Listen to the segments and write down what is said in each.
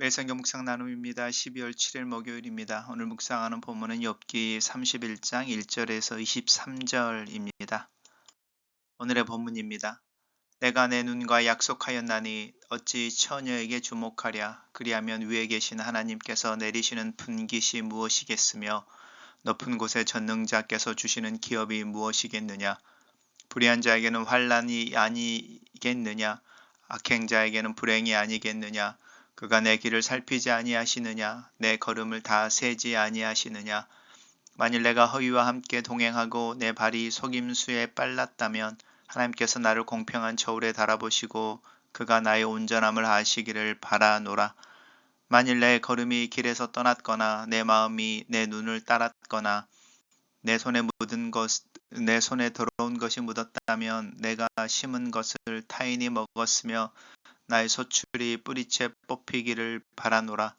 매성경 묵상 나눔입니다. 12월 7일 목요일입니다. 오늘 묵상하는 본문은 욥기 31장 1절에서 23절입니다. 오늘의 본문입니다. 내가 내 눈과 약속하였나니 어찌 처녀에게 주목하랴 그리하면 위에 계신 하나님께서 내리시는 분깃이 무엇이겠으며 높은 곳에 전능자께서 주시는 기업이 무엇이겠느냐 불의한 자에게는 환란이 아니겠느냐 악행자에게는 불행이 아니겠느냐 그가 내 길을 살피지 아니하시느냐 내 걸음을 다 세지 아니하시느냐. 만일 내가 허위와 함께 동행하고 내 발이 속임수에 빨랐다면 하나님께서 나를 공평한 저울에 달아보시고 그가 나의 온전함을 아시기를 바라노라. 만일 내 걸음이 길에서 떠났거나 내 마음이 내 눈을 따랐거나 내 손에 묻은 것, 내 손에 더러운 것이 묻었다면 내가 심은 것을 타인이 먹었으며 나의 소출이 뿌리채 뽑히기를 바라노라.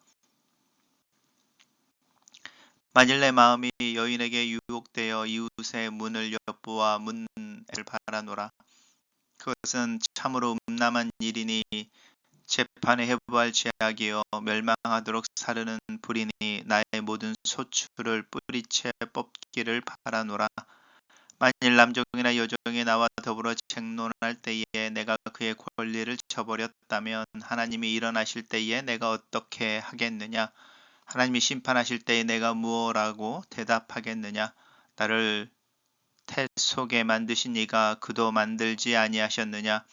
만일 내 마음이 여인에게 유혹되어 이웃의 문을 엿보아 문을 바라노라. 그것은 참으로 음란한 일이니 재판에 해부할 죄악이요 멸망하도록 사르는 불이니 나의 모든 소출을 뿌리채 뽑기를 바라노라. 만일 남종이나 여종이 나와 더불어 쟁론할 때에 내가 그의 권리를 저버렸다면 하나님이 일어나실 때에 내가 어떻게 하겠느냐? 하나님이 심판하실 때에 내가 무엇라고 대답하겠느냐? 나를 태 속에 만드신 이가 그도 만들지 아니하셨느냐?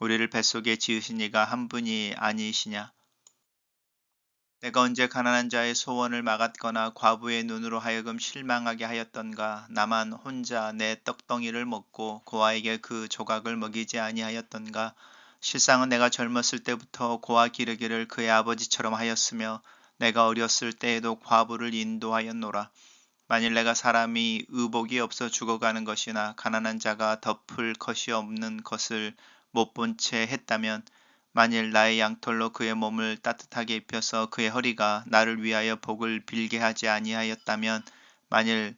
우리를 뱃속에 지으신 이가 한 분이 아니시냐? 내가 언제 가난한 자의 소원을 막았거나 과부의 눈으로 하여금 실망하게 하였던가 나만 혼자 내 떡덩이를 먹고 고아에게 그 조각을 먹이지 아니하였던가 실상은 내가 젊었을 때부터 고아 기르기를 그의 아버지처럼 하였으며 내가 어렸을 때에도 과부를 인도하였노라. 만일 내가 사람이 의복이 없어 죽어가는 것이나 가난한 자가 덮을 것이 없는 것을 못 본 채 했다면 만일 나의 양털로 그의 몸을 따뜻하게 입혀서 그의 허리가 나를 위하여 복을 빌게 하지 아니하였다면 만일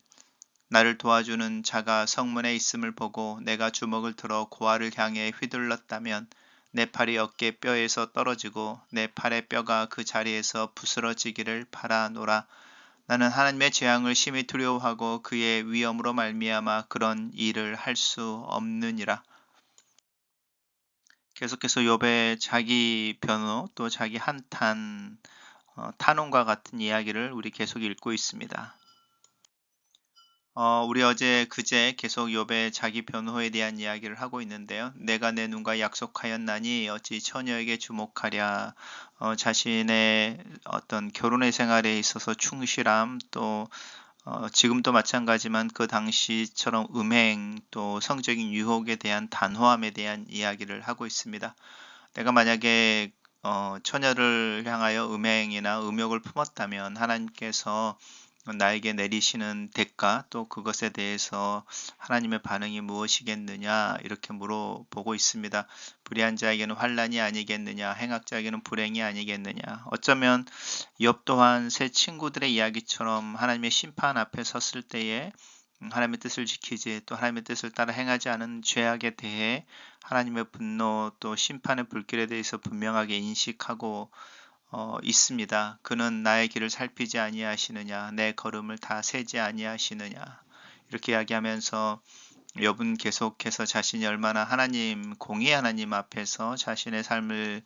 나를 도와주는 자가 성문에 있음을 보고 내가 주먹을 들어 고아를 향해 휘둘렀다면 내 팔이 어깨 뼈에서 떨어지고 내 팔의 뼈가 그 자리에서 부스러지기를 바라노라. 나는 하나님의 재앙을 심히 두려워하고 그의 위험으로 말미암아 그런 일을 할 수 없느니라. 계속해서 욥의 자기 변호 또 자기 한탄 어, 탄원과 같은 이야기를 우리 계속 읽고 있습니다. 어, 우리 어제 그제 계속 욥의 자기 변호에 대한 이야기를 하고 있는데요. 내가 내 눈과 약속하였나니 어찌 처녀에게 주목하랴. 어, 자신의 어떤 결혼의 생활에 있어서 충실함 또 어, 지금도 마찬가지만 그 당시처럼 음행 또 성적인 유혹에 대한 단호함에 대한 이야기를 하고 있습니다. 내가 만약에 어, 처녀를 향하여 음행이나 음욕을 품었다면 하나님께서 나에게 내리시는 대가 또 그것에 대해서 하나님의 반응이 무엇이겠느냐 이렇게 물어보고 있습니다. 불의한 자에게는 환란이 아니겠느냐 행악자에게는 불행이 아니겠느냐 어쩌면 엽 또한 새 친구들의 이야기처럼 하나님의 심판 앞에 섰을 때에 하나님의 뜻을 지키지 또 하나님의 뜻을 따라 행하지 않은 죄악에 대해 하나님의 분노 또 심판의 불길에 대해서 분명하게 인식하고 어, 있습니다. 그는 나의 길을 살피지 아니하시느냐, 내 걸음을 다 세지 아니하시느냐. 이렇게 이야기하면서 여분 계속해서 자신이 얼마나 하나님 공의 하나님 앞에서 자신의 삶을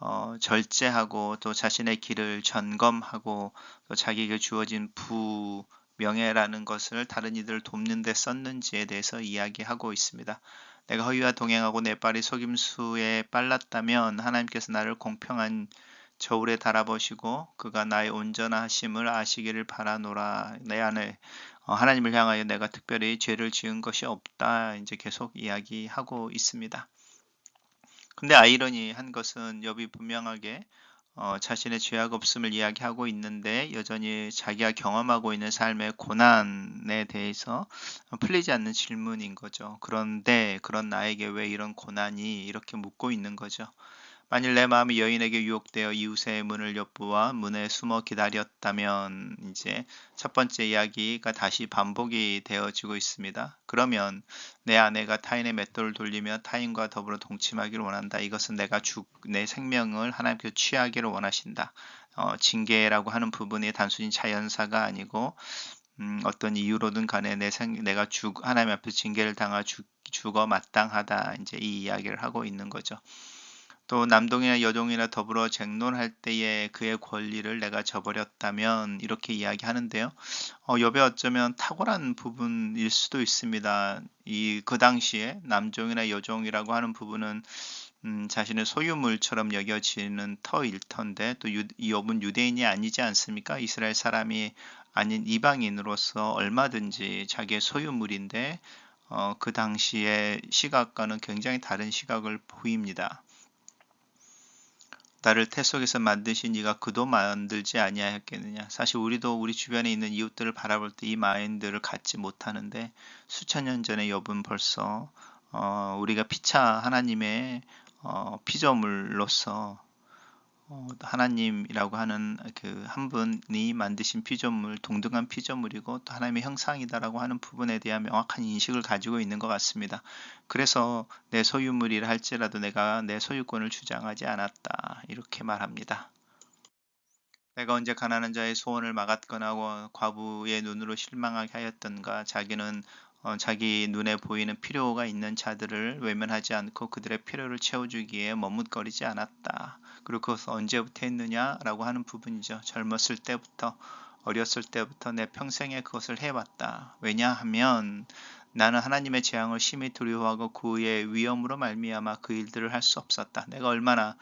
어, 절제하고 또 자신의 길을 점검하고 또 자기에게 주어진 부 명예라는 것을 다른 이들을 돕는 데 썼는지에 대해서 이야기하고 있습니다. 내가 허위와 동행하고 내 발이 속임수에 빨랐다면 하나님께서 나를 공평한 저울에 달아보시고 그가 나의 온전하심을 아시기를 바라노라 내 안에 어, 하나님을 향하여 내가 특별히 죄를 지은 것이 없다 이제 계속 이야기하고 있습니다. 근데 아이러니한 것은 엽이 분명하게 어, 자신의 죄악 없음을 이야기하고 있는데 여전히 자기가 경험하고 있는 삶의 고난에 대해서 풀리지 않는 질문인 거죠. 그런데 그런 나에게 왜 이런 고난이 이렇게 묻고 있는 거죠. 만일 내 마음이 여인에게 유혹되어 이웃의 문을 엿보아 문에 숨어 기다렸다면 이제 첫 번째 이야기가 다시 반복이 되어지고 있습니다. 그러면 내 아내가 타인의 맷돌을 돌리며 타인과 더불어 동침하기를 원한다. 이것은 내가 죽, 내 생명을 하나님께서 취하기를 원하신다. 어, 징계라고 하는 부분이 단순히 자연사가 아니고 음, 어떤 이유로든 간에 내 생, 내가 죽, 하나님 앞에 징계를 당하 죽, 죽어 마땅하다. 이제 이 이야기를 하고 있는 거죠. 또 남동이나 여동이나 더불어 쟁론할 때에 그의 권리를 내가 저버렸다면 이렇게 이야기하는데요. 어, 여배 어쩌면 탁월한 부분일 수도 있습니다. 이 그 당시에 남종이나 여종이라고 하는 부분은 음, 자신의 소유물처럼 여겨지는 터일 터인데 또이 여분 유대인이 아니지 않습니까? 이스라엘 사람이 아닌 이방인으로서 얼마든지 자기의 소유물인데 어, 그 당시의 시각과는 굉장히 다른 시각을 보입니다. 나를 태 속에서 만드신 이가 그도 만들지 아니하였겠느냐. 사실 우리도 우리 주변에 있는 이웃들을 바라볼 때 이 마인드를 갖지 못하는데 수천 년 전에 여분 벌써 어, 우리가 피차 하나님의 어, 피조물로서 어, 하나님이라고 하는 그 한 분이 만드신 피조물, 동등한 피조물이고 또 하나님의 형상이다라고 하는 부분에 대한 명확한 인식을 가지고 있는 것 같습니다. 그래서 내 소유물이라 할지라도 내가 내 소유권을 주장하지 않았다. 이렇게 말합니다. 내가 언제 가난한 자의 소원을 막았거나 과부의 눈으로 실망하게 하였던가 자기는 어, 자기 눈에 보이는 필요가 있는 자들을 외면하지 않고 그들의 필요를 채워주기에 머뭇거리지 않았다. 그리고 그것은 언제부터 했느냐라고 하는 부분이죠. 젊었을 때부터 어렸을 때부터 내 평생에 그것을 해왔다. 왜냐하면 나는 하나님의 재앙을 심히 두려워하고 그의 위험으로 말미암아 그 일들을 할 수 없었다. 내가 얼마나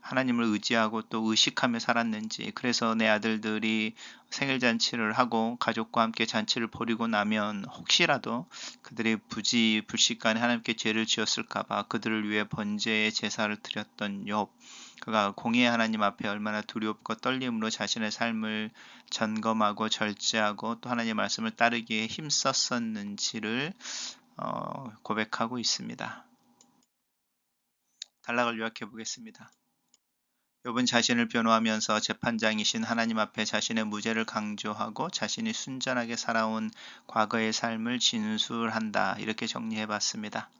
하나님을 의지하고 또 의식하며 살았는지. 그래서 내 아들들이 생일 잔치를 하고 가족과 함께 잔치를 벌이고 나면 혹시라도 그들이 부지 불식간에 하나님께 죄를 지었을까봐 그들을 위해 번제의 제사를 드렸던 욥. 그가 공의 하나님 앞에 얼마나 두렵고 떨림으로 자신의 삶을 점검하고 절제하고 또 하나님의 말씀을 따르기에 힘썼었는지를 어, 고백하고 있습니다. 단락을 요약해 보겠습니다. 욥은 자신을 변호하면서 재판장이신 하나님 앞에 자신의 무죄를 강조하고 자신이 순전하게 살아온 과거의 삶을 진술한다. 이렇게 정리해 봤습니다.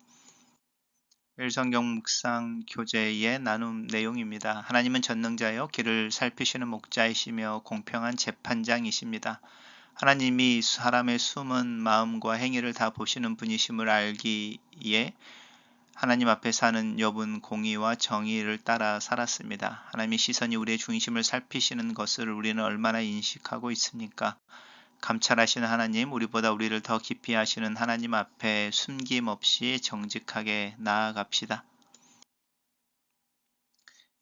일성경 묵상 교재의 나눔 내용입니다. 하나님은 전능자요 길을 살피시는 목자이시며 공평한 재판장이십니다. 하나님이 사람의 숨은 마음과 행위를 다 보시는 분이심을 알기에 하나님 앞에 사는 여분 공의와 정의를 따라 살았습니다. 하나님의 시선이 우리의 중심을 살피시는 것을 우리는 얼마나 인식하고 있습니까? 감찰하시는 하나님, 우리보다 우리를 더 깊이 하시는 하나님 앞에 숨김없이 정직하게 나아갑시다.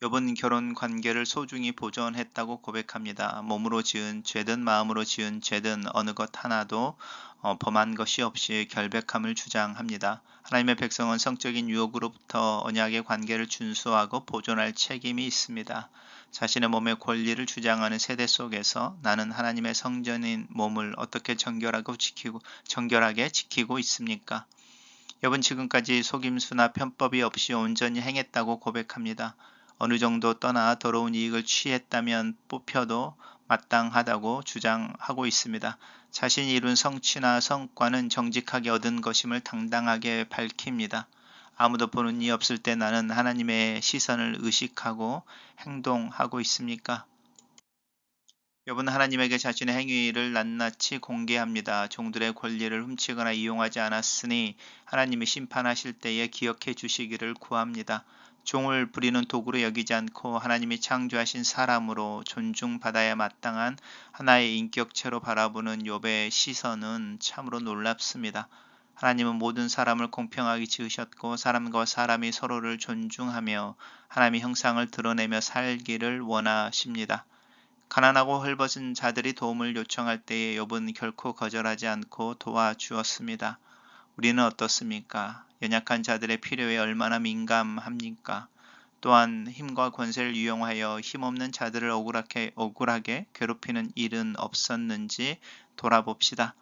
여분 결혼 관계를 소중히 보존했다고 고백합니다. 몸으로 지은 죄든 마음으로 지은 죄든 어느 것 하나도 어, 범한 것이 없이 결백함을 주장합니다. 하나님의 백성은 성적인 유혹으로부터 언약의 관계를 준수하고 보존할 책임이 있습니다. 자신의 몸의 권리를 주장하는 세대 속에서 나는 하나님의 성전인 몸을 어떻게 정결하고 지키고 정결하게 지키고 있습니까? 여분 지금까지 속임수나 편법이 없이 온전히 행했다고 고백합니다. 어느 정도 떠나 더러운 이익을 취했다면 뽑혀도 마땅하다고 주장하고 있습니다. 자신이 이룬 성취나 성과는 정직하게 얻은 것임을 당당하게 밝힙니다. 아무도 보는 이 없을 때 나는 하나님의 시선을 의식하고 행동하고 있습니까? 여분 하나님에게 자신의 행위를 낱낱이 공개합니다. 종들의 권리를 훔치거나 이용하지 않았으니 하나님이 심판하실 때에 기억해 주시기를 구합니다. 종을 부리는 도구로 여기지 않고 하나님이 창조하신 사람으로 존중받아야 마땅한 하나의 인격체로 바라보는 욥의 시선은 참으로 놀랍습니다. 하나님은 모든 사람을 공평하게 지으셨고 사람과 사람이 서로를 존중하며 하나님의 형상을 드러내며 살기를 원하십니다. 가난하고 헐벗은 자들이 도움을 요청할 때에 욥은 결코 거절하지 않고 도와주었습니다. 우리는 어떻습니까? 연약한 자들의 필요에 얼마나 민감합니까? 또한 힘과 권세를 이용하여 힘없는 자들을 억울하게, 억울하게 괴롭히는 일은 없었는지 돌아봅시다.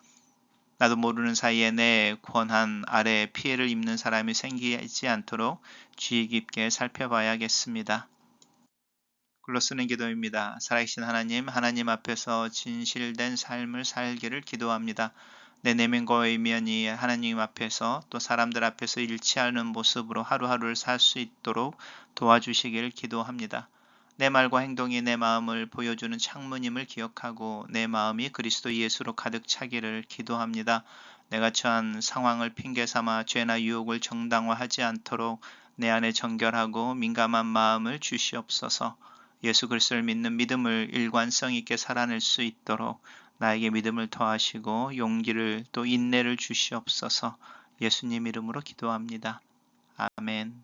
나도 모르는 사이에 내 권한 아래 피해를 입는 사람이 생기지 않도록 주의 깊게 살펴봐야겠습니다. 글로 쓰는 기도입니다. 살아계신 하나님, 하나님 앞에서 진실된 삶을 살기를 기도합니다. 내 내면과 외면이 하나님 앞에서 또 사람들 앞에서 않은 모습으로 하루하루를 살 수 있도록 도와주시기를 기도합니다. 내 말과 행동이 내 마음을 보여주는 창문임을 기억하고 내 마음이 그리스도 예수로 가득 차기를 기도합니다. 내가 처한 상황을 핑계 삼아 죄나 유혹을 정당화하지 않도록 내 안에 정결하고 민감한 마음을 주시옵소서. 예수 그리스도를 믿는 믿음을 일관성 있게 살아낼 수 있도록 나에게 믿음을 더하시고 용기를 또 인내를 주시옵소서. 예수님 이름으로 기도합니다. 아멘.